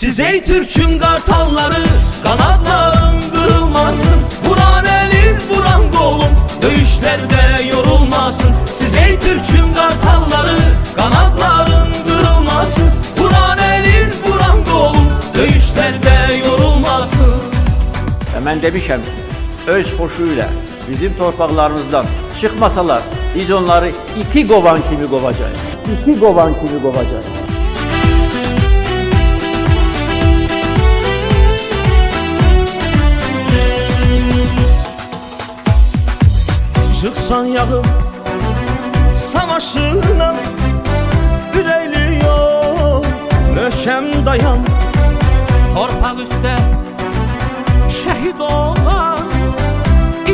Siz ey Türk'ün kartalları Kanatların kırılmasın. Vuran elin vuran kolum Dövüşlerde yorulmasın. Siz ey Türk'ün kartalları Kanatların kırılmasın. Vuran elin vuran kolum Dövüşlerde yorulmasın. Hemen demişəm, öz xoşuyla bizim torpaqlarımızdan çıxmasalar, biz onları iti qovan kimi qovacağıq. İti qovan kimi qovacağıq. Çıksan yağım Savaşına Yüreğliyor Möhkem dayan Torpak üstte Şehit olan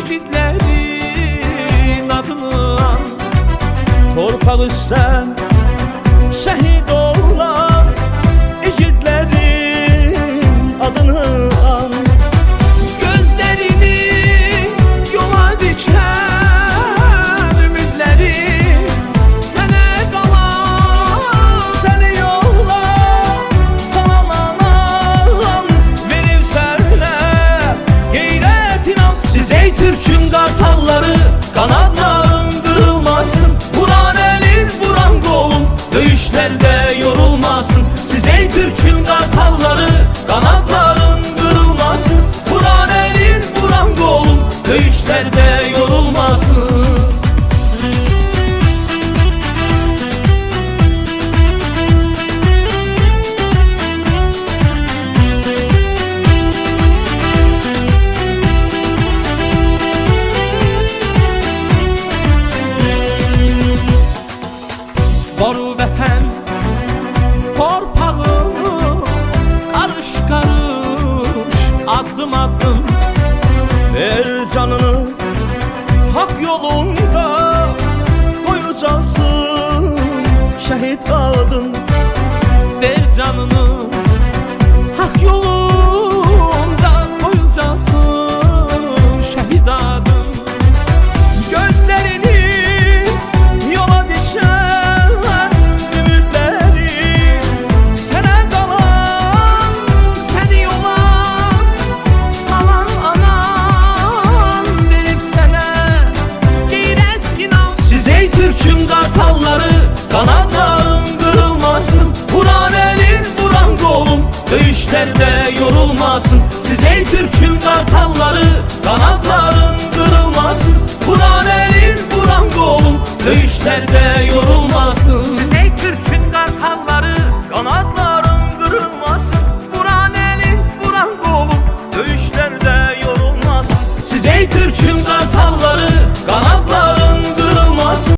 İgidlerin adını an Torpak üstte addım Ver canını hak yolunda. Koyacaksın şehit adın. Ver canını dövüşlerde yorulmasın. Siz ey Türk'ün kartalları kanatların kırılmasın. Vuran elin vuran kolum dövüşlerde yorulmasın. Siz ey Türk'ün kartalları kanatların kırılmasın. Vuran elin vuran kolum dövüşlerde yorulmasın. Siz ey Türk'ün kartalları kanatların